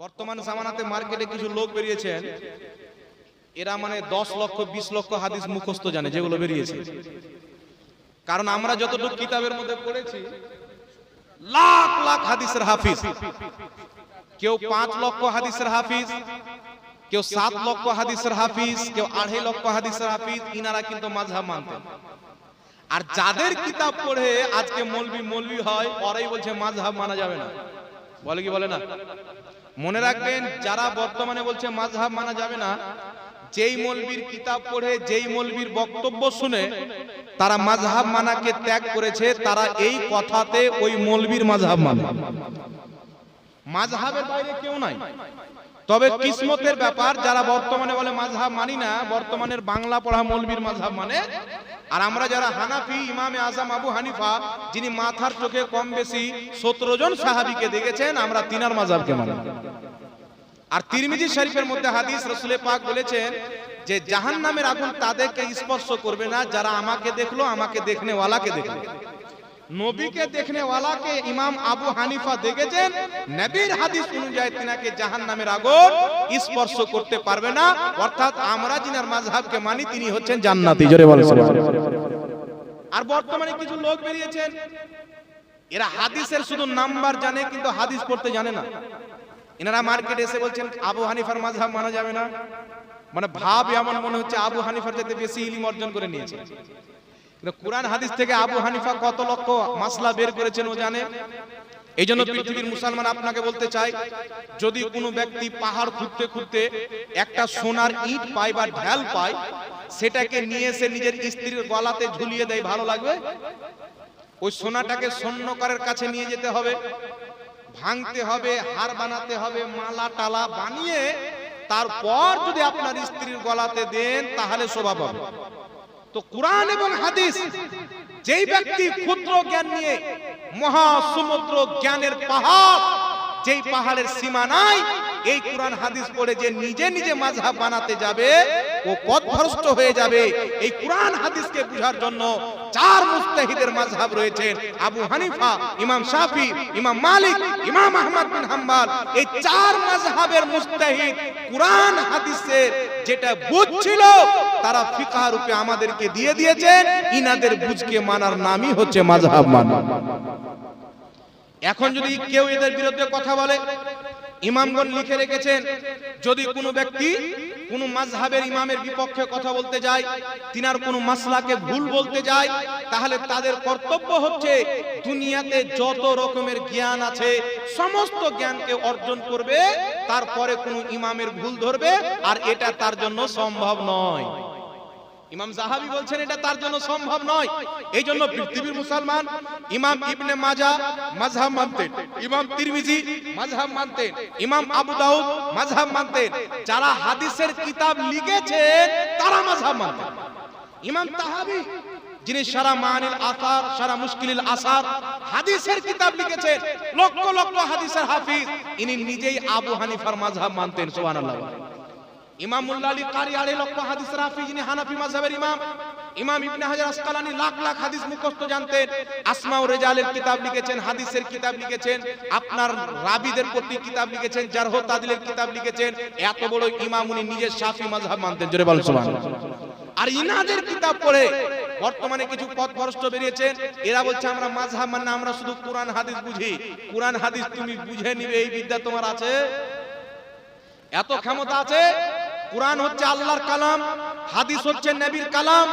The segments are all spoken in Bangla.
বর্তমান জামানাতে মার্কেটে কিছু লোক বেরিয়েছেন, এরা মানে দশ লক্ষ, বিশ লক্ষ হাদিস মুখস্থ জানে যেগুলো বেরিয়েছে। কারণ আমরা যতটুকু কিতাবের মধ্যে পড়েছি, লাখ লাখ হাদিসের হাফিজ। কেউ পাঁচ লক্ষ হাদিসের হাফিজ, কেউ সাত লক্ষ হাদিসের হাফিজ, কেউ আড়াই লক্ষ হাদিসের হাফিজ, ইনারা কিন্তু মাঝহাব মানতেন। আর যাদের কিতাব পড়ে আজকে মলবি মলবি হয়, ওরাই বলছে মাঝহাব মানা যাবে না। বলে কি বলে না? মনে রাখবেন, যারা বর্তমানে বলছে মাঝহাব মানা যাবে না, যেই মলবির কিতাব পড়ে, যেই মলবির বক্তব্য শুনে তারা মাঝহাব মানাকে ত্যাগ করেছে, তারা এই কথাতে ওই মলবির মাঝহাব মানে মাঝহাবের বাইরে কেউ নাই। তবে কিসমতের ব্যাপার যারা বর্তমানে বলে মাঝহাব মানি না বর্তমানের বাংলা পড়া মৌলবীর মাঝহাব মানে। আর আমরা যারা হানাফি ইমামে আজম আবু হানিফা যিনি মাথার চোখে কম বেশি সতেরো জন সাহাবিকে দেখেছেন আমরা তিনার মাঝহাবকে মানি। আর তিরমিজি শরীফের মধ্যে হাদিস রসুলে পাক বলেছেন যে জাহান নামের আগুন তাদেরকে স্পর্শ করবে না যারা আমাকে দেখল আমাকে দেখনে ওয়ালাকে দেখল। নবীকে দেখনে ওয়ালাকে ইমাম আবু হানিফা দেখেছেন, নবীর হাদিস অনুযায়ী তিনাকে জাহান নামের আগুন স্পর্শ করতে পারবে না। অর্থাৎ আমরা যিনার মাযহাবকে মানি, তিনি হচ্ছেন জান্নাতি। জোরে বলেন। আর বর্তমানে কিছু লোক বেরিয়েছেন, এরা হাদিসের শুধু নাম্বার জানে, কিন্তু হাদিস পড়তে জানে না। এনারা মার্কেটে এসে বলছেন, আবু হানিফার মাযহাব মানা যাবে না। মানে ভাব এমন মনে হচ্ছে, আবু হানিফার চাইতে বেশি ইলিম অর্জন করে নিয়েছে। কিন্তু কোরআন হাদিস থেকে আবু হানিফা কত লক্ষ মাসলা বের করেছেন ও জানে? এই জন্য পৃথিবীর মুসলমান আপনাকে বলতে চাই যদি কোনো ব্যক্তি পাহাড় খুঁড়তে খুঁড়তে একটা সোনার ইট পায় বা ঢাল পায় সেটাকে নিয়ে এসে নিজের স্ত্রীর গলাতে ঝুলিয়ে দেয় ভালো লাগবে? ওই সোনাটাকে স্বর্ণকারের কাছে নিয়ে যেতে হবে ভাঙতে হবে হার বানাতে হবে মালা টালা বানিয়ে তারপর যদি আপনার স্ত্রীর গলাতে দেন তাহলে শোভা পাবে তো কোরআন এবং হাদিস যেই ব্যক্তি ক্ষুদ্র জ্ঞান নিয়ে মহাসমুদ্র জ্ঞানের পাহাড়, যেই পাহাড়ের সীমা নাই এই কোরআন হাদিস পড়ে যে নিজে নিজে মাঝহাব বানাতে যাবে, ও পথভ্রষ্ট হয়ে যাবে। এই কোরআন হাদিসকে বোঝার জন্য চার মুস্তাহিদের মাযহাব রয়েছেন আবু হানিফা, ইমাম শাফি, ইমাম মালিক, ইমাম আহমদ বিন হাম্বল। এই চার মাযহাবের মুস্তাহিদ কোরআন হাদিসের যেটা বুঝছিল তারা ফিকাহ রূপে আমাদেরকে দিয়ে দিয়েছেন ইনাদের বুঝকে মানার নামই হচ্ছে মাযহাব মানা। এখন যদি কেউ এদের বিরুদ্ধে কথা বলে ইমামগণ লিখে রেখেছেন, যদি কোনো ব্যক্তি কোন মাযহাবের ইমামের বিপক্ষে কথা বলতে যায়, তিনার কোনো মাসলাকে ভুল বলতে যায়, তাহলে তাদের কর্তব্য হচ্ছে দুনিয়াতে যত রকমের জ্ঞান আছে, সমস্ত জ্ঞানকে অর্জন করবে, তারপরে কোন ইমামের ভুল ধরবে, আর এটা তার জন্য সম্ভব নয়। ইমাম জাহাবি বলছেন এটা তার জন্য সম্ভব নয়। এই জন্য পৃথিবীর মুসলমান ইমাম ইবনে মাজা মাযহাব মানতেন। ইমাম তিরমিজি মাযহাব মানতেন। ইমাম আবু দাউদ মাযহাব মানতেন। যারা হাদিসের কিতাব লিখেছেন, তারা মাযহাব মানতেন। ইমাম তাহাবি, যিনি সারা মানিল আসার, সারা মুশকিলিল আসার হাদিসের কিতাব লিখেছেন, লক্ষ লক্ষ হাদিসের হাফিজ, ইনি নিজেই আবু হানিফার মাযহাব মানতেন, সুবহানাল্লাহ কিতাব পড়ে বর্তমানে কিছু পথ ভ্রষ্ট বেরিয়েছেন। এরা বলছে, আমরা মাযহাব মানে আমরা শুধু কোরআন, হাদিস বুঝি। কোরআন, হাদিস তুমি বুঝে নিবে, এই বিদ্যা তোমার আছে? এত ক্ষমতা আছে? কোরআন হচ্ছে আল্লাহর কালাম হাদিস হচ্ছে নবীর কালাম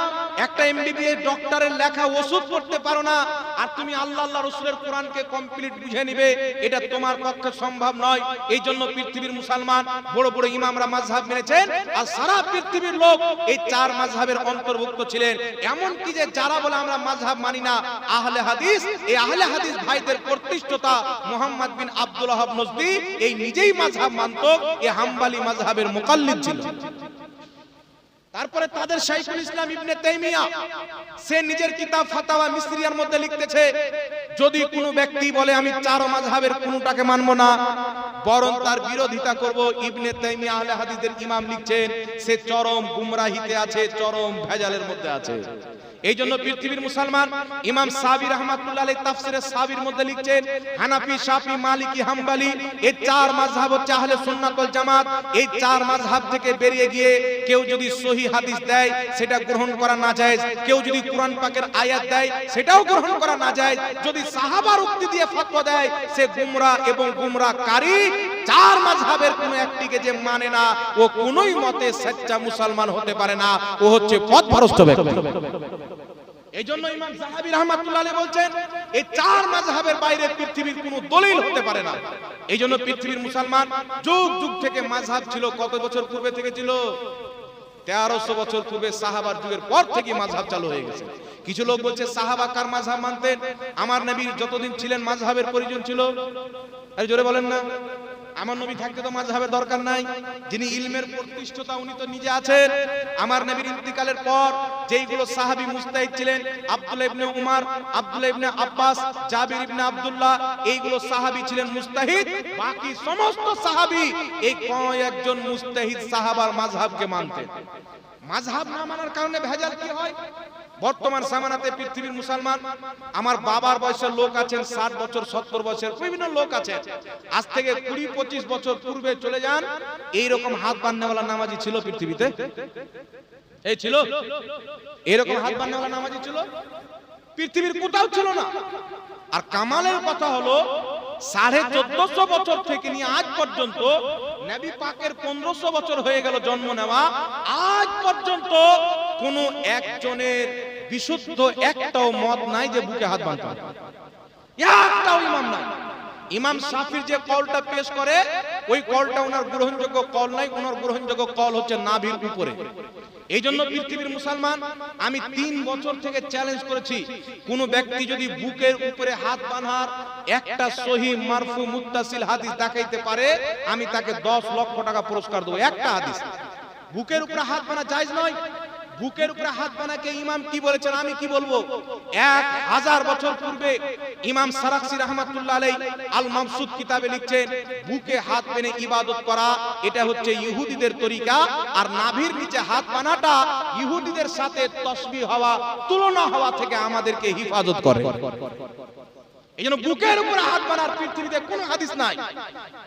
একটা এমবিবিএস ডক্টরের লেখা ওষুধ পড়তে পারো না, আর তুমি আল্লাহ আল্লাহ রসুলের কোরআনকে কমপ্লিট বুঝে নিবে, এটা তোমার পক্ষে সম্ভব নয়। এই জন্য পৃথিবীর মুসলমান, বড় বড় ইমামরা মাযহাব মেনেছেন, আর সারা পৃথিবীর লোক এই চার মাযহাবের অন্তর্ভুক্ত ছিলেন। এমন কি যে যারা বলে আমরা মাযহাব মানি না, আহলে হাদিস, এই আহলে হাদিস ভাইদের প্রতিষ্ঠতা মোহাম্মদ বিন আব্দুল ওয়াহাব নজদি এই নিজেই মাযহাব মানত এই হাম্বালি মাযহাবের মুকাল্লিদ ছিল। তারপরে তাদের শাইখুল ইসলাম ইবনে তাইমিয়া, সে নিজের কিতাব ফাতাওয়া মিসরিয়ার মধ্যে লিখতেছে, যদি কোনো ব্যক্তি বলে, আমি চার মাযহাবের কোনটাকে মানবো না, বরং তার বিরোধিতা করব ইবনে তাইমিয়া আহলে হাদিসের ইমাম লিখছেন, সে চরম গুমরাহিতে আছে, চরম ভেজালের মধ্যে আছে। এই জন্য পৃথিবীর মুসলমান ইমাম সাবি রহমাতুল্লাহ সাবির মধ্যে লিখছেন, হানাফি, শাফি, মালিকি, হাম্বলি, এই চার মাযহাব হচ্ছে আহলে জামাত। এই চার মাযহাব থেকে বেরিয়ে গিয়ে কেউ যদি সহি হাদিস দেয়, সেটা গ্রহণ করা না যায় কেউ যদি কোরআন পাকের আয়াত দেয়, সেটাও গ্রহণ করা না যায় যদি সাহাবার উক্তি দিয়ে ফতোয়া দেয়, সে গুমরা এবং গুমরাহকারী চার মাযহাবের কোন একটিকে যে মানে না, ও কোনোই মতে সচ্চা মুসলমান হতে পারে না। ও হচ্ছে পথভ্রষ্ট ব্যক্তি। এই জন্য ইমাম সাহাবী রহমাতুল্লাহ বলছেন, এই চার মাযহাবের বাইরে পৃথিবীর কোনো দলিল হতে পারে না। এই জন্য পৃথিবীর মুসলমান যুগ যুগ থেকে মাযহাব ছিল, কত বছর পূর্বে থেকে ছিল? তেরোশো বছর পূর্বে সাহাবার যুগের পর থেকে মাযহাব চালু হয়ে গেছে। কিছু লোক বলছে, সাহাবা কার মাযহাব মানতেন? আমার নবী যতদিন ছিলেন, মাযহাবের পরিজন ছিল। আরে জোরে বলেন না। আমার নবী থাকতে তো মাযহাবের দরকার নাই। যিনি ইলমের প্রতিষ্ঠতা, উনি তো নিজে আছেন। আমার নবীর ইন্তিকালের পর যেইগুলো সাহাবী মুস্তাহিদ ছিলেন, আব্দুল্লাহ ইবনে উমার, আব্দুল্লাহ ইবনে আব্বাস, জাবির ইবনে আব্দুল্লাহ, এইগুলো সাহাবী ছিলেন মুস্তাহিদ। বাকি সমস্ত সাহাবি এই কয়েকজন মুস্তাহিদ সাহাবার মাযহাবকে মানতেন। মাযহাব না মানার কারণে ভেজাল কি হয়? বর্তমান সামানাতে পৃথিবীর মুসলমান, আমার বাবার বয়সের লোক আছেন ষাট বছর, সত্তর বছর, বিভিন্ন লোক আছেন আজ থেকে কুড়ি, পঁচিশ বছর পূর্বে চলে যান, এইরকম হাত বান্নাওয়ালা নামাজি ছিল পৃথিবীতে? এই ছিল? এরকম হাত বান্নাওয়ালা নামাজি ছিল? পৃথিবীর কোথাও ছিল না। আর কামালের কথা হলো, সাড়ে চোদ্দশো বছর থেকে নিয়ে আজ পর্যন্ত নবী পাকের পনেরোশো বছর হয়ে গেল জন্ম নেওয়া। আজ পর্যন্ত কোন একজনের বিশুদ্ধ একটাও মত নাই যে বুকে হাত বাঁধতে। একটাও ইমাম নাই। ইমাম সাফির যে কলটা পেশ করে, ওই কলটা ওনার গ্রহণযোগ্য কল নাই, ওনার গ্রহণযোগ্য কল হচ্ছে নাভির উপরে। এই জন্য পৃথিবীর মুসলমান, আমি তিন বছর থেকে চ্যালেঞ্জ করেছি, কোন ব্যক্তি যদি বুকের উপরে হাত বাঁধার একটা সহি মারফু মুত্তাসিল হাদিস দেখাইতে পারে, আমি তাকে দশ লক্ষ টাকা পুরস্কার দেবো। একটা হাদিস। বুকের উপরে হাত বানা জায়জ নয় বুকের উপরে হাত বানাকে ইমাম কি বলেছেন আমি কি বলব? এক হাজার বছর পূর্বে ইমাম সারাকসি রহমাতুল্লাহ আলাই আল মামসুদ কিতাবে লিখছেন বুকে হাত বেনে ইবাদত করা, এটা হচ্ছে ইহুদিদের তরিকা, আর নাভির নিচে হাত বানাটা ইহুদিদের সাথে তসবি হওয়া, তুলনা হওয়া থেকে আমাদেরকে হিফাজত করে। এই জন্য বুকের উপরে হাত বানার পৃথিবীতে কোনো হাদিস নাই।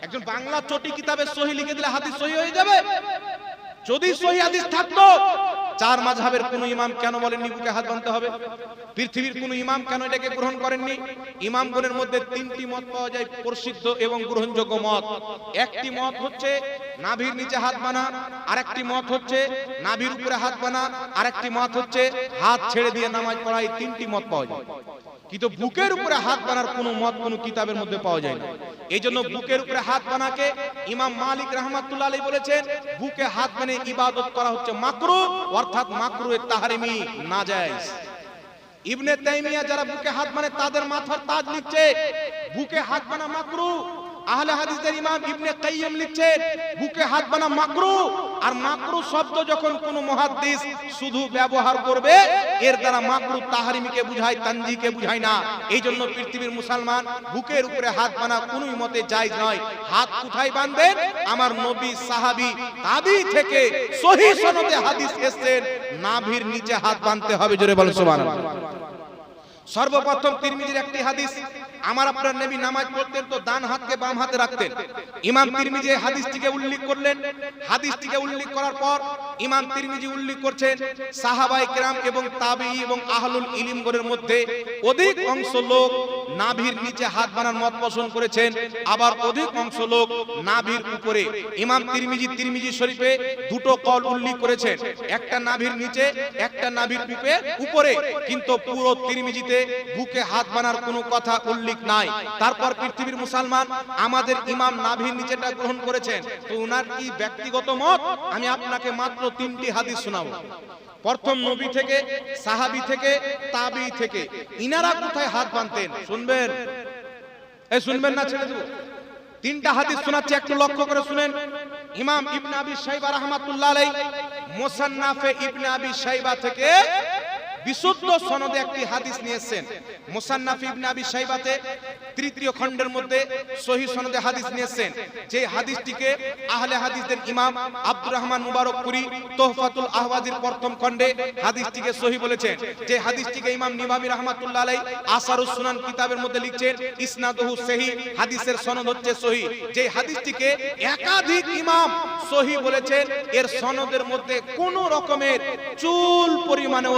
একজন বাংলা চটি কিতাবে সহি লিখে দিলে হাদিস সহি হয়ে যাবে। যদি সহি হাদিস থাকতো চার মাঝহাবের কোন ইমাম কেন বলেননি বুকে হাত বাঁধতে হবে? পৃথিবীর কোন ইমাম কেন এটাকে গ্রহণ করেননি? ইমাম ইমামগণের মধ্যে তিনটি মত পাওয়া যায় প্রসিদ্ধ এবং গ্রহণযোগ্য মত। একটি মত হচ্ছে নাভির নিচে হাত বানা আরেকটি মত হচ্ছে নাভির উপরে হাত বানা আরেকটি মত হচ্ছে হাত ছেড়ে দিয়ে নামাজ পড়া এই তিনটি মত পাওয়া যায়। কিন্তু বুকের উপরে হাত বানার কোনো মত, কোনো কিতাবের মধ্যে পাওয়া যায় না। এই জন্য বুকের উপরে হাত বানাকে ইমাম মালিক রহমাতুল্লাহ আলী বলেছেন, বুকে হাত বানে ইবাদত করা হচ্ছে মাকরু, অর্থাৎ মাকরু তাহারিমি না যায় ইবনে তাইমিয়া যারা বুকে হাত মানে তাদের মাথার তাজ লিখছে, বুকে হাত বানা মাকরু আহলে হাদিসের ইমাম ইবনে কাইয়িম লিখছেন, বুকে হাত বানা মাকরু, আর মাকরু শব্দ যখন কোন মুহাদ্দিস শুধু ব্যবহার করবে, এর দ্বারা মাকরু তাহরিমিকে বুঝায় তানজিকে বুঝায় না। এই জন্য পৃথিবীর মুসলমান বুকের উপরে হাত বানা কোনোই মতে জায়েজ নয়। হাত কোথায় বাঁধবেন? আমার নবী সাহাবী তাবি থেকে সহি সনদে হাদিস এসেছেন, নাভির নিচে হাত বাঁধতে হবে, জোরে বলেন সুবহানাল্লাহ। সর্বপ্রথম তিরমিজির একটি হাদিস, আমার আপনার নবী নামাজ পড়তেন তো ডান হাতকে বাম হাতে রাখতেন। ইমাম তিরমিজি হাদিসটিকে উল্লেখ করলেন। হাদিসটিকে উল্লেখ করার পর ইমাম তিরমিজি উল্লেখ করছেন সাহাবাই কেরাম এবং তাবি এবং আহলুল ইলিমগরের মধ্যে অধিক অংশ লোক নাভির নিচে হাত বানার মত পোষণ করেছেন। আবার অধিক অংশ লোক নাভির উপরে। ইমাম তিরমিজি তিরমিজি শরীফে দুটো কল উল্লেখ করেছেন। একটা নাভির নিচে, একটা নাভির উপরে। উপরে। কিন্তু পুরো তিরমিজিতে বুকে হাত বানার কোনো কথা উল্লেখ নাই। তারপর পৃথিবীর মুসলমান আমাদের ইমাম নাভির নিচেটা গ্রহণ করেছেন। তো উনার কি ব্যক্তিগত মত? আমি আপনাকে মাত্র তিনটি হাদিস শোনাবো। প্রথম নবী থেকে, সাহাবি থেকে, তাবি থেকে। ইনারা কোথায় হাত বাঁধতেন? শুনবেন। এই শুনবেন না ছেড়ে দেব। তিনটা হাদিস শোনাচ্ছি, একটু লক্ষ্য করে শুনেন। ইমাম ইবনে আবি শাইবা রাহমাতুল্লাহ আলাইহি, মুসান্নাফে ইবনে আবি শাইবা থেকে বিশুদ্ধ সনদে একটি হাদিস নিয়েছেন। মুসান্নাফ ইবনে আবি শাইবাতে তৃতীয় খণ্ডের মধ্যে সহি সনদে হাদিস নিয়েছেন। যে হাদিসটিকে আহলে হাদিসদের ইমাম আব্দুর রহমান মুবারকপুরি তোহফাতুল আহওয়াজির প্রথম খণ্ডে হাদিসটিকে সহি বলেছেন। যে হাদিসটিকে ইমাম নিমামি রহমাতুল্লাহ আলাই আসারুস সুনান কিতাবের মধ্যে লিখছেন, ইসনাদহু সহি হাদিসের সনদ হচ্ছে সহি। যে হাদিসটিকে একাধিক ইমাম সহি বলেছেন, এর সনদের মধ্যে কোন রকমের চুল পরিমাণেও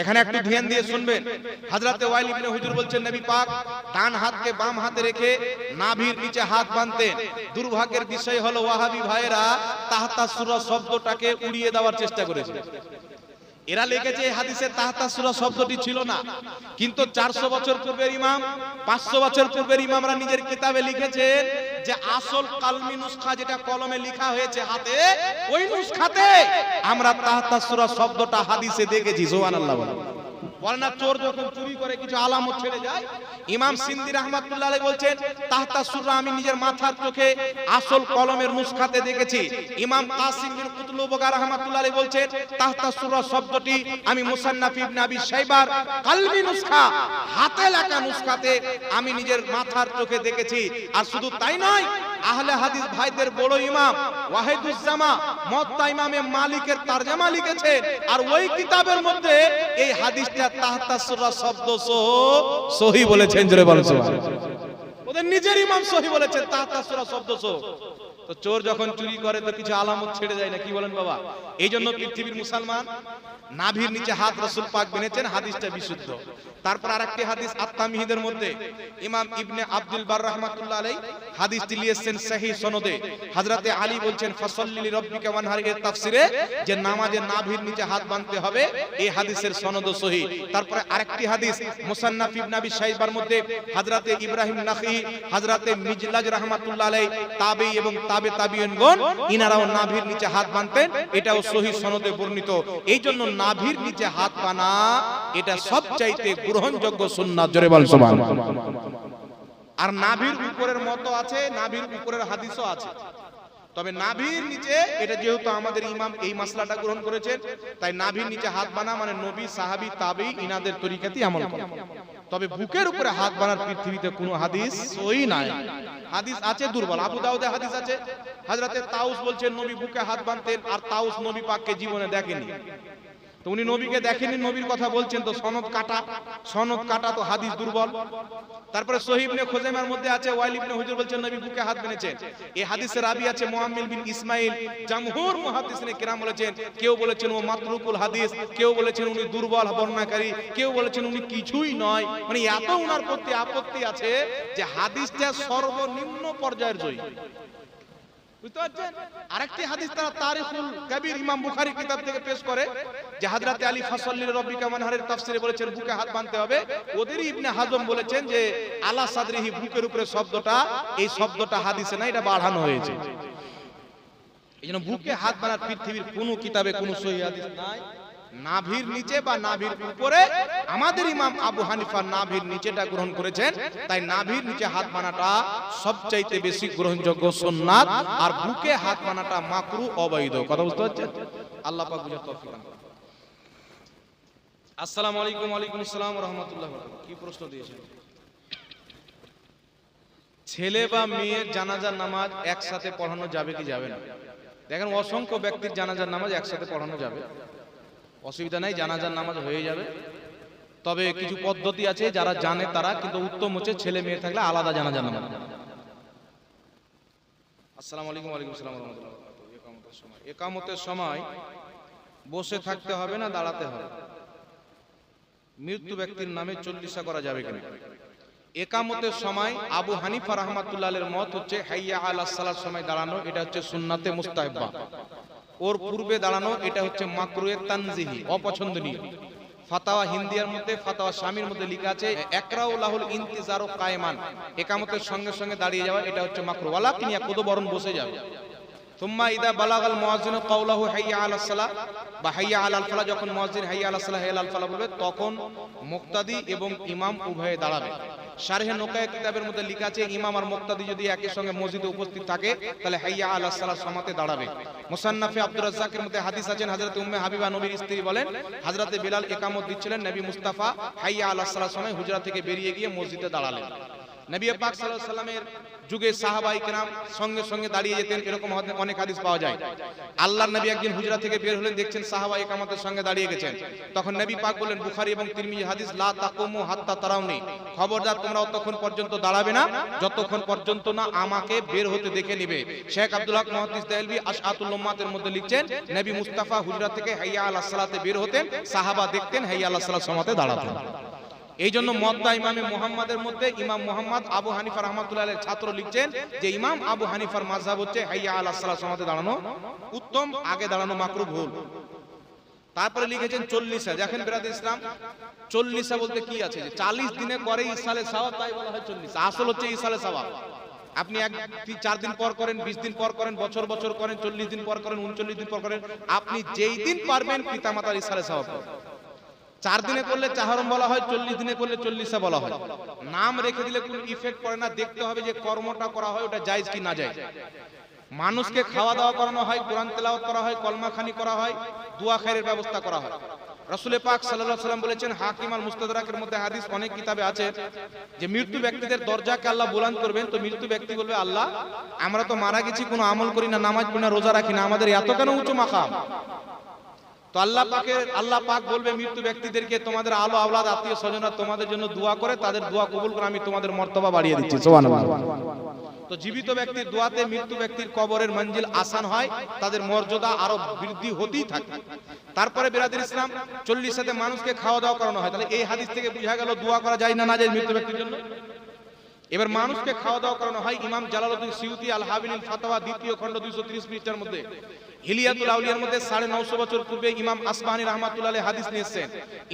এখানে একটু ধ্যান দিয়ে শুনবেন। হযরতে ওয়াইল ইবনে হুজুর বলছেন, নবী পাক, ডান হাতকে বাম হাতে রেখে নাভির নিচে হাত বাঁধতেন। দুর্ভাগ্যের বিষয় হলো ওয়াহাবি ভাইয়েরা তাহতা সূরা শব্দটাকে উড়িয়ে দেওয়ার চেষ্টা করেছে এরা লিখেছে হাদিসে তাহতা সূরা শব্দটি ছিল না। কিন্তু 400 বছর পূর্বের ইমাম 500 বছর পূর্বের ইমামরা নিজের কিতাবে লিখেছেন যে আসল কালমি নুসখা যেটা কলমে লেখা হয়েছে হাতে, ওই নুসখাতে আমরা তাহতা সূরা শব্দটা হাদিসে দেখেছি জোয়ান বলেন বলে চোর যখন চুরি করে, কিছু আলামত ছেড়ে যায়, ইমাম সিন্দি রহমাতুল্লাহ বলছেন, তাহতা সূরা আমি নিজের মাথার চোখে আসল কলমের নুসখাতে দেখেছি। ইমাম কাসিম বিন কুতুলুব রহমাতুল্লাহ বলছেন, তাহতা সূরা শব্দটি আমি মুসান্নাফ ইবনে আবি শাইবার কালমি নুসখা, হাতে লেখা নুসখাতে আমি নিজের মাথার চোখে দেখেছি। আর শুধু তাই নয় আহলে হাদিস ভাইদের বড় ইমাম ওয়াহিদুজ্জামা মত্তা ইমামে মালিকের তারজামা লিখেছেন আর ওই কিতাবের মধ্যে এই হাদিসটা তাহতাসুরা শব্দ সহ সহি বলেছেন, জোরে বলেন ওদের নিজের ইমাম সহি বলেছেন, তাহতাসুরা শব্দ সহ। তো চোর যখন চুরি করে, তো কিছু আলামত ছেড়ে যায় না। কি বলেন বাবা? এই জন্য পৃথিবীর মুসলমান নাভির নিচে হাত রাসূল পাক বেনেছেন হাদিসটা বিশুদ্ধ। তারপর আরেকটি হাদিস আত্মামিহিদের মধ্যে, ইমাম ইবনে আব্দুল বার রাহমাতুল্লাহ আলাই হাদিসটি লিয়েছেন সহি সনদে। হযরতে আলী বলছেন, ফাসাল্লি রাব্বিকা ওয়ানহার এর তাফসিরে যে নামাজে নাভির নিচে হাত বাঁধতে হবে, এই হাদিসের সনদ সহি তারপরে আরেকটি হাদিস, মুসান্নাফ ইবনে আবি শাইবার মধ্যে, হযরতে ইব্রাহিম নাখি হযরতে মিজলাজ রাহমাতুল্লাহ আলাই তাবি এবং তাবে তাবিঈনগণ ইনারাও নাভির নিচে হাত বাঁধতেন, এটাও সহি সনদে বর্ণিত। এই জন্য নাভির নিচে হাত বানা এটা সবচাইতে গ্রহণযোগ্য সুন্নাত, জোরে বল সুবহানাল্লাহ। আর নাভির উপরের মতো আছে, নাভির উপরের হাদিসও আছে। তবে নাভির নিচে, এটা যেহেতু আমাদের ইমাম এই মাসলাটা গ্রহণ করেছেন, তাই নাভির নিচে হাত বানা মানে নবী, সাহাবি তাবি ইনাদের তরিকাতেই আমল করে। তবে বুকের উপরে হাত বানার পৃথিবীতে কোনো হাদিস সই নাই। হাদিস আছে দুর্বল। আবু দাউদে হাদিস আছে। হযরতে তাউস বলছেন, নবী বুকে হাত বানতেন, আর তাউস নবী পাককে জীবনে দেখেনি। তো উনি নবীকে দেখেনি নবীর কথা বলছেন, তো সনদ কাটা সনদ কাটা তো হাদিস দুর্বল। তারপরে সহিব নে খোজাইমার মধ্যে আছে, ওয়াইল ইবনে হুজুর বলছেন, নবী বুকে হাত বেনেছেন এই হাদিসের রাবি আছে, মুআম্মিল বিন ইসমাইল জামহুর মুহাদ্দিসিনে কিরাম বলেছেন, কেউ বলেছেন, ও মাতরুকুল হাদিস। কেউ বলেছেন, উনি দুর্বল বর্ণনাকারী। কেউ বলেছেন, উনি কিছুই নয়। মানে এত উনার প্রতি আপত্তি আছে যে হাদিসটা সর্বনিম্ন পর্যায়ের জয়ী। বুঝতে পারছেন? আরেকটি হাদিস কিতাব থেকে পেশ করে, যে বলেছেন, বুকে হাত হবে। ওদেরই বলেছেন যে সাদরিহি, বুকের উপরে শব্দটা, এই শব্দটা হাদিসে না, এটা হয়েছে। এই জন্য বুকে হাত বানার পৃথিবীর কোনো কিতাবে কোন সহি নাই। নাভির নিচে বা নাভির উপরে। আমাদের ইমাম আবু হানিফা নাভির নিচেটা গ্রহণ করেছেন। তাই নাভির নিচে হাত বানাটা সবচাইতে বেশি গ্রহণযোগ্য সুন্নাত। আর বুকে হাত বানাটা মাকরু, অবৈধ। কথা বুঝতে পারছেন? আল্লাহ পাক আসসালামু আলাইকুম আসসালাম। কি প্রশ্ন দিয়েছেন? ছেলে বা মেয়ের জানাজার নামাজ একসাথে পড়ানো যাবে কি যাবে না? দেখেন, অসংখ্য ব্যক্তির জানাজার নামাজ একসাথে পড়ানো যাবে। অসুবিধা নাই, জানাজার নামাজ হয়ে যাবে। তবে কিছু পদ্ধতি আছে, যারা জানে তারা, কিন্তু উত্তম হচ্ছে ছেলে মেয়ে থাকলে আলাদা জানাজার নামাজ। আসসালামু আলাইকুম ওয়ালাইকুম আসসালাম রাহমাতুল্লাহি। একামতের সময়। একামতের সময় বসে থাকতে হবে না, দাঁড়াতে হবে। মৃত্যু ব্যক্তির নামে চল্লিশা করা যাবে কিনা? একামতের সময় আবু হানিফা রহমাতুল্লাহের মত হচ্ছে, হাইয়া আলা সালার সময় দাঁড়ানো, এটা হচ্ছে সুন্নাতে মুস্তাহিবা ওর পূর্বে দাঁড়ানো, এটা হচ্ছে মাকরুয়ে তানজিহি, অপছন্দনীয়। ফাতাওয়া হিন্দিয়ার মধ্যে, ফাতাওয়া স্বামীর মধ্যে লেখা আছে একরাউ লাহুল ইন্তিজারু কায়মান। একামতের সঙ্গে সঙ্গে দাঁড়িয়ে যাওয়া, এটা হচ্ছে মাকরু। ওয়ালা, তিনি কত বরণ বসে যাবে। তুম্মা ইদা বালাগাল মুয়াজ্জিনু কাওলাহু হাইয়া আলাস সালাহ, বা হাইয়া আলাল ফালাহ, যখন মুয়াজ্জিন হাইয়া আলাস সালাহ, হাইয়া আলাল ফালাহ বলবে, তখন মুক্তাদি এবং ইমাম উভয়ে দাঁড়াবে। শারহে নৌকায় কিতাবের মধ্যে লেখা আছে, ইমাম আর মুক্তাদি যদি একই সঙ্গে মসজিদে উপস্থিত থাকে, তাহলে হাইয়া আল্লাহ সালাহ সমাতে দাঁড়াবে। মুসান্নাফে আব্দুর রাজ্জাকের মধ্যে হাদিস আছেন হাজরত উম্মে হাবিবা নবীর স্ত্রী বলেন হাজরতে বিলাল একামত দিচ্ছিলেন নবী মুস্তাফা, হাইয়া আল্লাহ সালাহ সময় হুজরা থেকে বেরিয়ে গিয়ে মসজিদে দাঁড়ালেন। নবী পাক সাল্লামের যুগে সাহাবাই কেরাম সঙ্গে সঙ্গে দাঁড়িয়ে যেতেন, এরকম অনেক হাদিস পাওয়া যায়। আল্লাহর নবী একদিন হুজরা থেকে বের হলেন, দেখছেন সাহাবাই একামতের সঙ্গে দাঁড়িয়ে গেছেন। তখন নবী পাক বললেন, বুখারী এবং তিরমিজি হাদিস, লা তাকুমু হাত্তা তারাউনি। খবরদার, তোমরা অতক্ষণ পর্যন্ত দাঁড়াবে না, যতক্ষণ পর্যন্ত না আমাকে বের হতে দেখে নিবে। শেখ আব্দুল হক মুহাদ্দিস দেলভি আশআতুল উম্মাতের মধ্যে লিখছেন, নবী মুস্তাফা হুজরা থেকে হাইয়া আলাস সালাতে বের হতেন, সাহাবা দেখতেন হাইয়া আলাস সালাত দাঁড়াতেন। এই জন্য মদ্দা ইমামে মোহাম্মদের মধ্যে ইমাম মোহাম্মদ আবু হানিফা রহমাতুল্লাহ আলাইহির ছাত্র লিখছেন যে ইমাম আবু হানিফার মাযহাব হচ্ছে হাইয়া আলা সালাহ সমাতে দাঁড়ানো উত্তম, আগে দাঁড়ানো মাকরু ভুল। তারপরে লিখেছেন চল্লিশা। দেখেন বেরাদ ইসলাম, চল্লিশা বলতে কি আছে? চালিশ দিনে পরে ইসালে সাওয়াব, তাই বলা হয় চল্লিশ। আসল হচ্ছে ইসালে সাওয়াব। আপনি এক চার দিন পর করেন, বিশ দিন পর করেন, বছর বছর করেন, চল্লিশ দিন পর করেন, উনচল্লিশ দিন পর করেন, আপনি যেই দিন পারবেন পিতামাতার ইসালে সাওয়াব। চার দিনে করলে চাহরম বলা হয়, চল্লিশ দিনে করলে চল্লিশে বলা হয়। নাম রেখে দিলে কোনো ইফেক্ট পড়ে না, দেখতে হবে যে কর্মটা করা হয়, ওটা জায়েজ কি না জায়েজ। মানুষকে খাওয়া দাওয়া করানো হয়, কোরআন তেলাওয়াত করা হয়, কলমাখানি করা হয়, দোয়া খায়ের ব্যবস্থা করা হয়। রাসূলে পাক আলাইহি সাল্লাম বলেছেন, হাকিম আল মুস্তাদরাকের মধ্যে হাদিস অনেক কিতাবে আছে, যে মৃত্যু ব্যক্তিদের দরজাকে আল্লাহ বুলান করবেন, তো মৃত্যু ব্যক্তি বলবে, আল্লাহ, আমরা তো মারা গেছি, কোনো আমল করি না, নামাজ পড়ি না, রোজা রাখি না, আমাদের এত কেন উঁচু মাকাম? তো আল্লাহ পাকের আল্লাহ পাক বলবে মৃত্যু ব্যক্তিদেরকে তোমাদের আলো, আওলাদ, আত্মীয় স্বজনরা তোমাদের জন্য দোয়া করে, তাদের দোয়া কবুল করে আমি তোমাদের মর্তবা বাড়িয়ে দিচ্ছি। তো জীবিত ব্যক্তির দোয়াতে মৃত্যু ব্যক্তির কবরের মঞ্জিল আসান হয়, তাদের মর্যাদা আরও বৃদ্ধি হতেই থাকে। তারপরে বেরাদের ইসলাম, চল্লিশ সাথে মানুষকে খাওয়া দাওয়া করানো হয়। তাহলে এই হাদিস থেকে বোঝা গেল দোয়া করা যায় না না যায় মৃত্যু ব্যক্তির জন্য। এবার মানুষকে খাওয়া দাওয়া করানো হয় ইমাম জালালউদ্দিন সিউতি আল হাবিলিল ফাতাওয়া দ্বিতীয় খণ্ড 230 পৃষ্ঠার মধ্যে। হিলিয়াতুল আউলিয়ার মধ্যে সাড়ে নশো বছর পূর্বে ইমাম আসবাহানি রহমাতুল্লাহ হাদিস নিয়ে এসেছেন।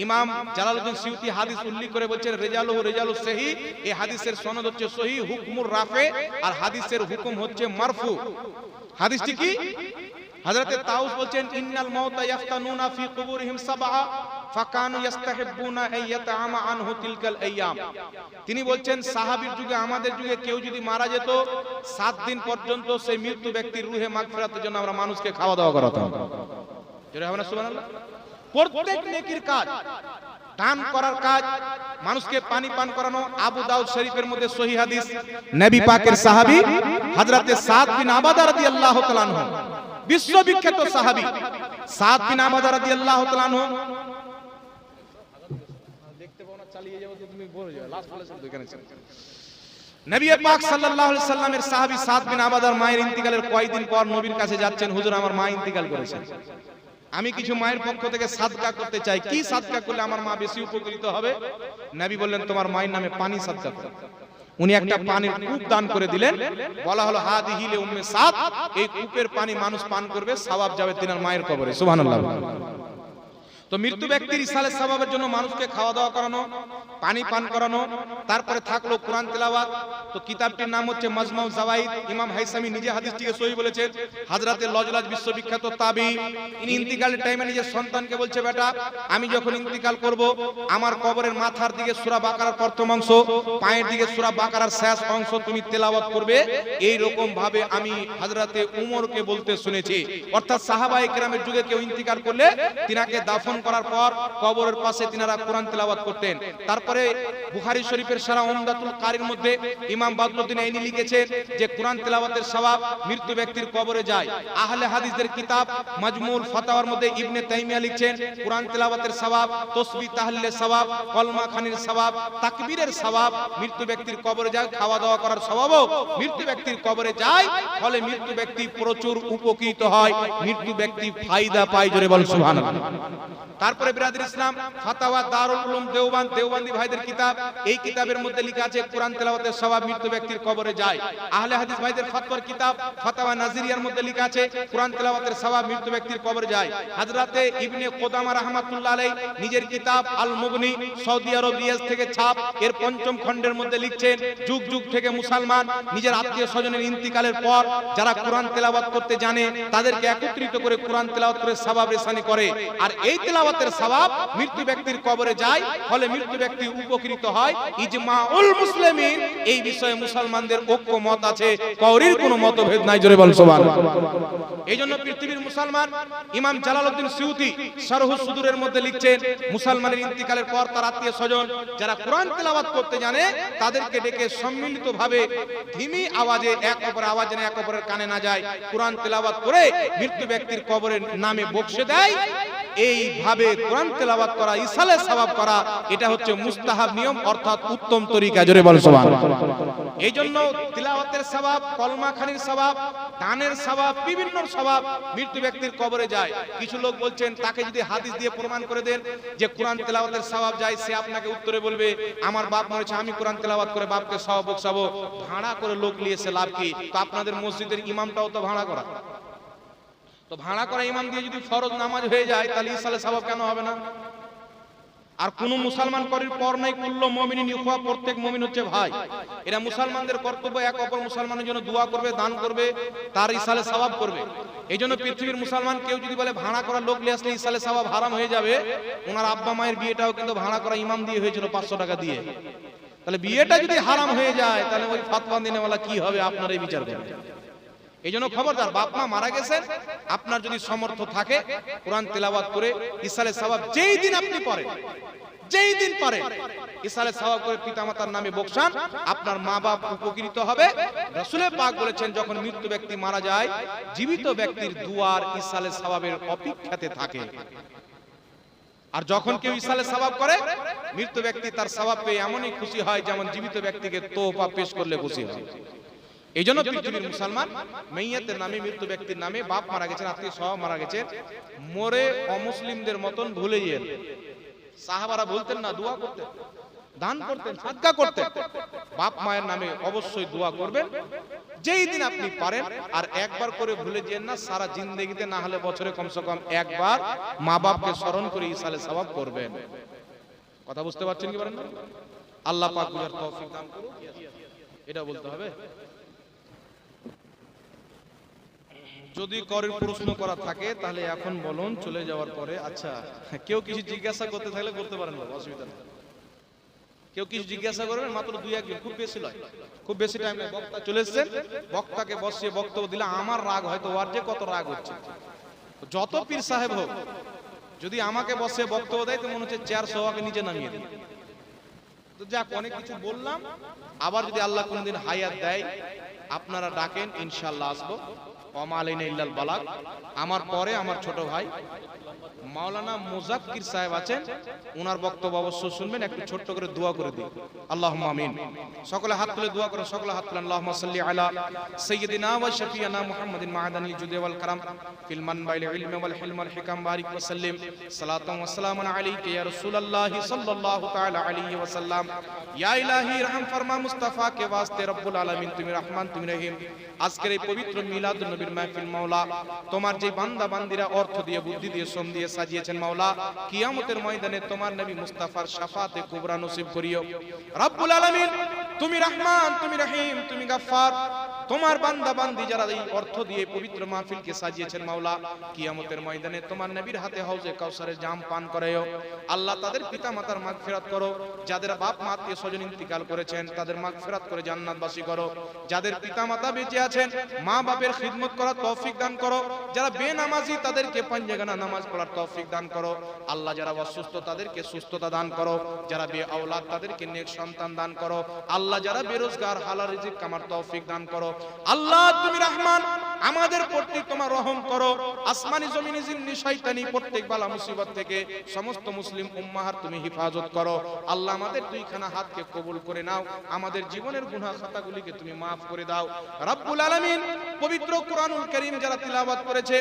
ইমাম জালালউদ্দিন সিউতি হাদিস উল্লেখ করে বলছেন, রেজালুহু রেজালু সহি এই হাদিসের সনদ হচ্ছে সহি হুকমুর রাফে, আর হাদিসের হুকুম হচ্ছে মারফু। হাদিসটি কি? হযরতে তাউস বলছেন, ইন্নাল মাউতা ইয়াফতানুনা ফি কুবুরিহিম সাবআ ফাকানু ইস্তাহিব্বুনা আন আনহু তিলকাল আইয়াম। তিনি বলছেন, সাহাবীর যুগে, আমাদের যুগে কেউ যদি মারা যেত, সাত দিন পর্যন্ত সেই মৃত্যু ব্যক্তির রুহে মাগফিরাতের জন্য আমরা মানুষকে খাওয়া দাওয়া করাতাম। জোরে হবে না, সুবহানাল্লাহ? প্রত্যেক নেকির কাজ, দান করার কাজ, মানুষকে পানি পান করানো, আবু দাউদ শরীফের মধ্যে সহি হাদিস, নবী পাকের সাহাবী হযরতে সাদ বিন আবাদা রাদিয়াল্লাহু তাআলা বিশ্ববিখ্যাত সাহাবী। সাদ বিন আবাদা রাদিয়াল্লাহু তাআলা আনহু দেখতে পাও না চালিয়ে যাও তো তুমি বলে লাস্ট নবী পাক সাল্লাল্লাহু আলাইহি সাল্লামের সাহাবী সাদ বিন আবাদার মায়ের ইন্তিকালের কয়েকদিন পর নবীর কাছে যাচ্ছেন, হুজুর, আমার মা ইন্তিকাল করেছেন। আমি কিছু মায়ের পক্ষ থেকে সাদকা করতে চাই। কি সাদকা করলে আমার মা বেশি উপকৃত হবে? নবী বললেন, তোমার মায়ের নামে পানি সাদকা করো। উনি একটা পানির কূপ দান করে দিলেন। বলা হলো হাদি হিলে উম্মে সাদ, এই কূপের পানি মানুষ পান করবে সওয়াব যাবে তিনার মায়ের কবরে। সুবহানাল্লাহ। তো মৃত্যু ব্যক্তির ইসালে সবাবের জন্য মানুষকে খাওয়া দাওয়া করানো পানি পান করানো তারপরে থাকল কোরআন তেলাওয়াত। তো কিতাবটির নাম হচ্ছে মাজমাউ জাওয়াইদ ইমাম হাইসামি নিজে হাদিসটিকে সহি বলেছেন হযরতে লজলাজ বিশ্ববিখ্যাত তাবি। ইনি ইন্তিকালের টাইমে নিজের সন্তানকে বলছে বেটা আমি যখন ইন্তিকাল করব আমার কবরের মাথার দিকে সুরা বাকারার প্রথম অংশ পায়ের দিকে সুরা বাকারার শেষ অংশ তুমি তেলাওয়াত করবে। এই রকম ভাবে আমি হাজরাতে উমরকে বলতে শুনেছি। অর্থাৎ সাহাবায়ে কেরামের যুগে কেউ ইন্তিকাল করলে তিনাকে দাফন করার পর কবরের পাশে তিনারা কোরআন তেলাওয়াত করতেন। তারপরে বুখারী শরীফের সারা উমদাতুল কারির মধ্যে ইমাম বাদরুদ্দিন আইনি লিখেছেন যে কোরআন তেলাওয়াতের সওয়াব মৃত্যু ব্যক্তির কবরে যায়। আহলে হাদিসদের কিতাব মাজমুল ফাতাওয়ার মধ্যে ইবনে তাইমিয়া লিখছেন, কোরআন তেলাওয়াতের সওয়াব তসবিহ তাহলিলের সওয়াব কলমা খানির সওয়াব তাকবীরের সওয়াব মৃত্যু ব্যক্তির কবরে যায় খাওয়া দাওয়া করার স্বভাবও মৃত্যু ব্যক্তির কবরে যায়, ফলে মৃত্যু ব্যক্তি প্রচুর উপকৃত হয়, মৃত্যু ব্যক্তি ফায়দা পায়, জোরে বল সুবহানাল্লাহ। তারপরে বিরাদের ইসলাম, ফাতাওয়া, দারুল উলুম, দেওবান, দেওবান্দি ভাইদের কিতাব, এই কিতাবের মধ্যে লেখা আছে, কোরআন তেলাওয়াতের সওয়াব মৃত্যু ব্যক্তির কবরে যায়। আহলে হাদিস ভাইদের ফতোয়ার কিতাব, ফাতাওয়া নাজিরিয়ার মধ্যে লেখা আছে, কোরআন তেলাওয়াতের সওয়াব মৃত্যু ব্যক্তির কবরে যায়। হযরতে ইবনে কোদামা রাহমাতুল্লাহ আলাইহি নিজের কিতাব আল মুগনি সৌদি আরব রিয়াজ থেকে ছাপ, এর পঞ্চম খণ্ডের মধ্যে লিখছেন, যুগ যুগ থেকে মুসলমান, নিজের আত্মীয় স্বজনের ইন্তিকালের পর যারা কোরআন তেলাওয়াত করতে জানে, তাদেরকে একত্রিত করে কোরআন তেলাওয়াত করে সওয়াব রেসানি করে। আর এই তেলাওয়াতের সওয়াব মৃত্যু ব্যক্তির কবরে যায় ফলে মৃত্যু ব্যক্তি উপকৃত হয় ইজমাউল মুসলিমিন এই বিষয়ে মুসলমানদের ঐক্য মত আছে কওরির কোনো মতভেদ নাই জোরে বল সুবহানাল্লাহ এই জন্য পৃথিবীর মুসলমান ইমাম জালালউদ্দিন সিউতি সরহ সুদূরের মধ্যে লিখছেন মুসলমানের ইন্তিকালের পর তার আত্মীয় স্বজন যারা কোরআন তেলাওয়াত করতে জানে তাদেরকে ডেকে সম্মিলিত ভাবে ধিমি আওয়াজে এক অপরের আওয়াজ যেন এক অপরের কানে না যায় কোরআন তেলাওয়াত করে মৃত্যু ব্যক্তির কবরের নামে বকশে দেয় এইভাবে কোরআন তেলাওয়াত করা ইসালে সওয়াব করা, এটা হচ্ছে মুস্তাহাব নিয়ম, অর্থাৎ উত্তম তরিকা। জোরে বল এই জন্য তিলাওয়াতের সওয়াব, কলমাখানির সওয়াব, দানের সওয়াব, বিভিন্ন সওয়াব মৃত্যু ব্যক্তির কবরে যায়। কিছু লোক বলছেন, তাকে যদি হাদিস দিয়ে প্রমাণ করে দেন যে কোরআন তেলাওয়াতের সওয়াব যায়, সে আপনাকে উত্তরে বলবে, আমার বাপ মরেছে, আমি কোরআন তেলাওয়াত করে বাপকে সওয়াব বকশাবো ভাড়া করে লোক নিয়েছে লাভ কি? তো আপনাদের মসজিদের ইমামটাও তো ভাড়া করা। তো ভাড়া করা ইমাম দিয়ে যদি ফরজ নামাজ হয়ে যায়, তাহলে ইসালে সাবাব কেন হবে না? আর কোন মুসলমান করির পর নাই, কুল্ল মমিনী নিখোয়া প্রত্যেক মমিন হচ্ছে ভাই। এরা মুসলমানদের কর্তব্য এক, অপর মুসলমানের জন্য দোয়া করবে, দান করবে, তার ইসালে সওয়াব করবে। এই জন্য পৃথিবীর মুসলমান কেউ যদি বলে ভাড়া করা লোক নিয়ে আসলে ইসালে সওয়াব হারাম হয়ে যাবে, ওনার আব্বা মায়ের বিয়েটাও কিন্তু ভাড়া করা ইমাম দিয়ে হয়েছিল পাঁচশো টাকা দিয়ে। তাহলে বিয়েটা যদি হারাম হয়ে যায়, তাহলে ওই ফাতওয়া দিনেওয়ালা কি হবে? আপনার এই বিচার করবেন এই জন্য খবরদার, বাপ মা মারা গেছেন, আপনার যদি সমর্থ থাকে, কোরআন তেলাওয়াত করে ইসালে সওয়াব যেই দিন আপনি পড়েন, যেই দিন পারে ইসালে সওয়াব করে পিতামাতার নামে বকশান, আপনার মা বাপ উপকৃত হবে। রাসূলে পাক বলেছেন, যখন মৃত্যু ব্যক্তি মারা যায়, জীবিত ব্যক্তির দুয়ার ইসালে সওয়াবের অপেক্ষাতে থাকে। আর যখন কেউ ইসালে সওয়াব করে, মৃত্যু ব্যক্তি তার সওয়াব পেয়ে এমনই খুশি হয়, যেমন জীবিত ব্যক্তিকে তোফা পেশ করলে খুশি হয়। এই জন্য পৃথিবীর মুসলমান, মেইয়াতের নামে, মৃত্যু ব্যক্তির নামে বাপ মারা গেছেন, আত্মীয় সহ মারা গেছেন। মরে অমুসলিমদের মতন ভুলে গিয়ে সাহাবারা বলতেন না, দোয়া করতেন, দান করতেন সাদকা করতেন। বাপ মায়ের নামে অবশ্যই দোয়া করবেন। যেই দিন আপনি পারেন, আর একবার করে ভুলে যেন না, সারা জিন্দগিতে না হলে বছরে কমসে কম একবার মা বাপকে স্মরণ করে ইসালে সওয়াব করবেন। কথা বুঝতে পারছেন কি পারেন আল্লাহ পাক বুঝার তৌফিক দান করুন এটা বলতে হবে। যদি করের প্রশ্ন করা থাকে, তাহলে এখন বলুন, চলে যাওয়ার পরে আচ্ছা কেউ কিছু জিজ্ঞাসা করতে থাকলে করতে পারেন অসুবিধা নেই। কেউ কিছু জিজ্ঞাসা করবেন, মাত্র দুই একদিন খুব বেশি নয়। খুব বেশি টাইম নেই, বক্তা চলে এসেছেন, বক্তাকে বসিয়ে বক্তব্য দিলে আমার রাগ হয়তো ওর যে কত রাগ হচ্ছে। যত পীর সাহেব হোক, যদি আমাকে বসে বক্তব্য দেয়, তো মনে হচ্ছে চেয়ার সবাকে নিচে নামিয়ে দিই তো যাক, অনেক কিছু বললাম। আবার যদি আল্লাহ কোনদিন হায়াত দেয়, আপনারা ডাকেন ইনশাল্লাহ আসব। অমালিন ইল্লাল বালাক। আমার পরে আমার ছোট ভাই মাওলানা মুজাক্কির সাহেব আছেন ওনার বক্তব্য অবশ্য শুনবেন, একটু ছোট্ট করে দোয়া করে দিই আল্লাহ আমিন। সকলে হাত তুলে দোয়া করেন, সকলে হাত তুলেন। আল্লাহ সাল্লি আলা সাইয়্যিদিনা ওয়া শাফিয়ানা মুহাম্মাদিন মা'আদানিল জুদি ওয়াল কারাম। ফিল মানবাইল ইলমি ওয়াল হিলম ওয়াল হিকাম। বারিক ওয়া সাল্লিম। সালাতান ওয়া সালামান আলাইকা ইয়া রাসূলুল্লাহ সাল্লাল্লাহু তাআলা আলাইহি ওয়া সাল্লাম। ইয়া ইলাহি রহম ফরমা মুস্তাফা, কে ওয়াস্তে রব্বুল আলামিন, তুমি রহমান, তুমি রহিম। আজকের এই পবিত্র মিলাদুন নবীর মাহফিল মাওলা, তোমার যে বান্দা বান্দিরা অর্থ দিয়ে, বুদ্ধি দিয়ে, শ্রম দিয়ে সাজিয়েছেন মাওলা, কিয়ামতের ময়দানে তোমার নবী মুস্তাফার সাফাতে কুবরা নসিব করিও। রব্বুল আলামিন, তুমি রহমান, তুমি রহিম, তুমি গাফফার। তোমার বান্দা বান্দি যারা এই অর্থ দিয়ে পবিত্র মাহফিলকে সাজিয়েছেন মাওলা, কিয়ামতের ময়দানে তোমার নবীর হাতে হাউজে কাউসারের জাম পান করায়ও আল্লাহ তাদের পিতা মাতার মাগফিরাত করো, যাদের বাপ মা আত্মীয় স্বজন ইন্তিকাল করেছেন, তাদের মাগফিরাত করে জান্নাতবাসী করো, যাদের পিতা মাতা বেঁচে আছেন, মা বাপের খিদমত করার তৌফিক দান করো, যারা বেনামাজি তাদেরকে পাঞ্জেগানা নামাজ পড়ার তৌফিক দান করো, আল্লাহ যারা অসুস্থ তাদেরকে সুস্থতা দান করো, যারা বে আওলাদ তাদেরকে নেক সন্তান দান করো, আল্লাহ যারা বেরোজগার, হালাল রিজিক কামার তৌফিক দান করো আল্লাহ, তুমি রহমান, আমাদের প্রতি তোমার রহম করো। আসমানি জমিনি জিন্নি শয়তানি প্রত্যেক বালা মুসিবত থেকে সমস্ত মুসলিম উম্মাহার তুমি হিফাজত করো। আল্লাহ, আমাদের দুইখানা হাতকে কবুল করে নাও। আমাদের জীবনের গুনাহ খাতাগুলিকে তুমি মাফ করে দাও। রব্বুল আলামিন, পবিত্র কোরআনুল কারীম যারা তিলাওয়াত করেছে,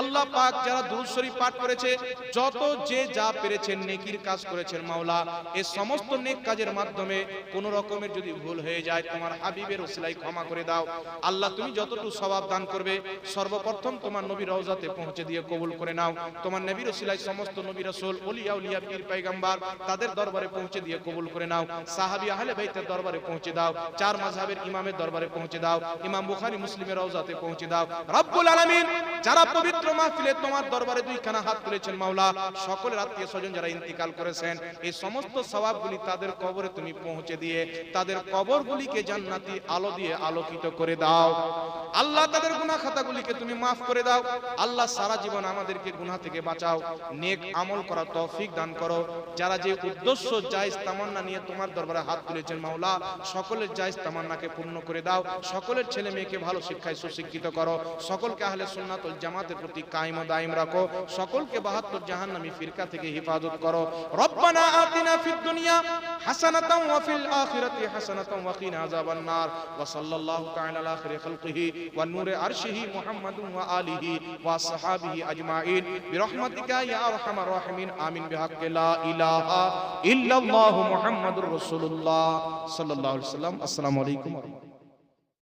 আল্লাহ পাক যারা দুরূদ শরীফ পাঠ করেছে, যত যে যা পেরেছেন নেকির কাজ করেছেন মাওলা এই সমস্ত নেক কাজের মাধ্যমে কোন রকমের যদি ভুল হয়ে যায়, তোমার হাবিবের ওসিলায় ক্ষমা করে দাও। আল্লাহ, তুমি যতটুকু সওয়াব দান করবে, সর্বপ্রথম তোমার নবী রওজাতে পৌঁছে দিয়ে কবুল করে নাও। তোমার নবীর ওসিলায় সমস্ত নবী রাসূল ওলিয়া উলিয়া, পীর, পয়গম্বর, তাদের দরবারে পৌঁছে দিয়ে কবুল করে নাও। সাহাবী আহলে বাইতের দরবারে পৌঁছে দাও। চার মাযহাবের ইমামের দরবারে পৌঁছে দাও। ইমাম বুখারী, মুসলিমের রওজাতে পৌঁছে দাও। রব্বুল আলামিন, যারা পবিত্র মাহফিলে তোমার দরবারে দুইখানা হাত তুলেছেন মাওলা, সকলের আত্মীয় স্বজন যারা ইন্তিকাল করেছেন, এই সমস্ত সওয়াবগুলি তাদের কবরে তুমি পৌঁছে দিয়ে, তাদের কবরগুলিকে জান্নাতি আলো দিয়ে আলোকিত করে দাও। আল্লাহ তাদের গুনাহ খাতাগুলিকে তুমি মাফ করে দাও। আল্লাহ সারা জীবন আমাদেরকে গুনাহ থেকে বাঁচাও। নেক আমল করা তৌফিক দান করো। যারা যে উদ্দেশ্য জায়েজ তামান্না নিয়ে তোমার দরবারে হাত তুলেছেন মাওলা, সকলের জায়েজ তামান্নাকে পূর্ণ করে দাও। সকলের ছেলে মেয়েকে ভালো শিক্ষায় সুশিক্ষিত করো। সকলকে আহলে সুন্নাতুল জামাতের প্রতি কায়েম দায়েম রাখো। সকলকে 72 জাহান্নামী ফিরকা থেকে হিফাজত করো। রব্বানা আতিনা ফিদ দুনিয়া হাসানাতাও ওয়া ফিল আখিরাতি হাসানাতাও ওয়া কিনা আযাবান নার। ওয়া সাল্লাল্লাহু তাআলা আলা آخر خلقه والنور عرشه محمد وآله وصحابه أجمعين برحمتك يا أرحم الراحمين آمين بحق لا إله إلا الله محمد رسول الله صلى الله عليه وسلم السلام আলাইকুম ورحمة রাহমাতুল্লাহ